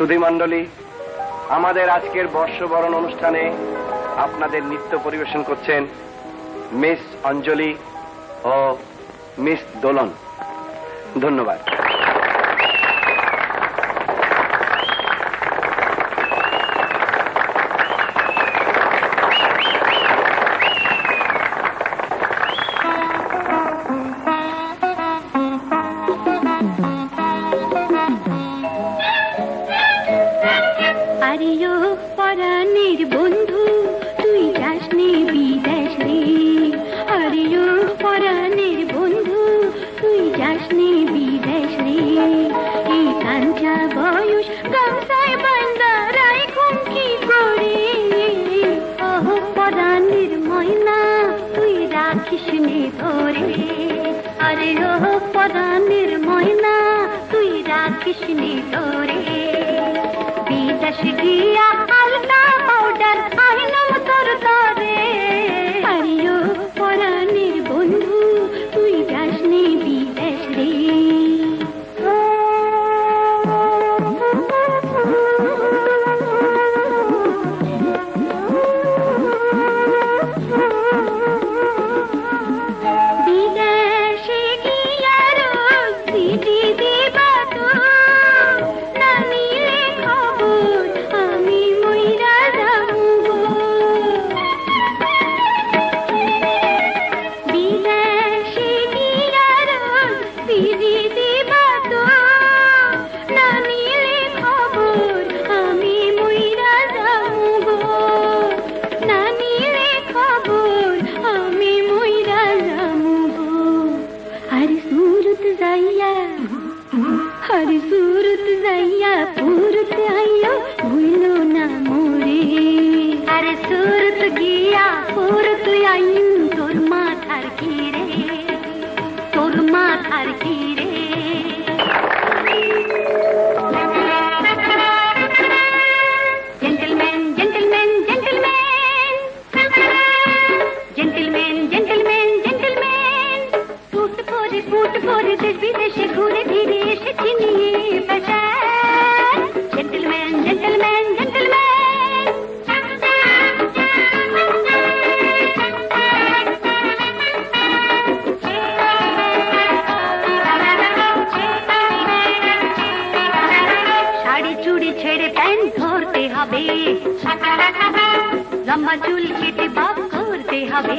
সুধী মণ্ডলী, আমাদের আজকের বর্ষবরণ অনুষ্ঠানে আপনাদের নৃত্য পরিবেশন করছেন মিস অঞ্জলি ও মিস দোলন। ধন্যবাদ। পরাণের বন্ধু, তুই যাস নে বিদেশ রে পরাণের বন্ধু, তুই যাস নে বিদেশ রে এই কাঞ্চা বয়স গামসায় বান্দা কি করে। ওহ পরাণের ময়না, তুই রাখিস নে ধরে। আরে ওহ, পরাণের ময়না, তুই রাখিস নে ধরে। আরে সুরত যাইয়া আরে সুরত যাইয়া পুরত আইয়া ভুলো না মোরে আরে সুরত গিয়া পুরত আইন তোর মাথার কি রে তোর মাথার ফুট করে দেশ বিদেশে ঘুরে ফিরে এসেছি নিয়ে বেড়ার জেন্টলম্যান জেন্টলম্যান শাড়ি চুড়ি ছেড়ে প্যান্ট হবে। লম্বা চুল কেটে বাপ করতে হবে।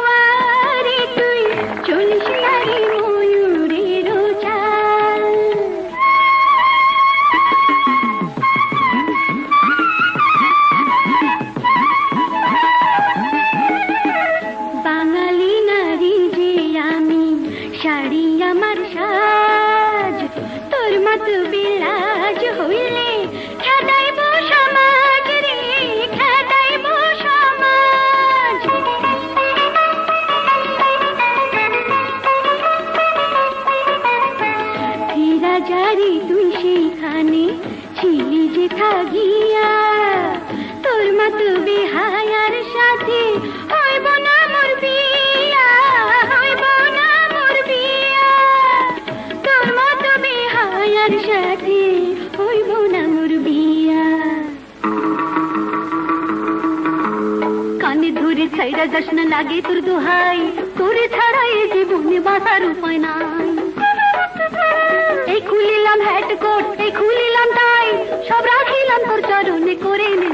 আমার সাজ। তোর মতো বিলাজ হইলে খেদাইব সমাজ রে খেদাইব সমাজ। ফিরা জারি তুই সেইখানে ছিলি যে থাকিয়া, তোর মতো বেহায়ার সাথে কানে ধরে ছাইরা যাস না লাগে তোর দোহাই তোরে ছাড়া এই জীবনে বাঁচার উপায় নাই এই খুলিলাম হ্যাট কোট এই খুলিলাম টাই সব রাখিলাম তোর চরণে করে নে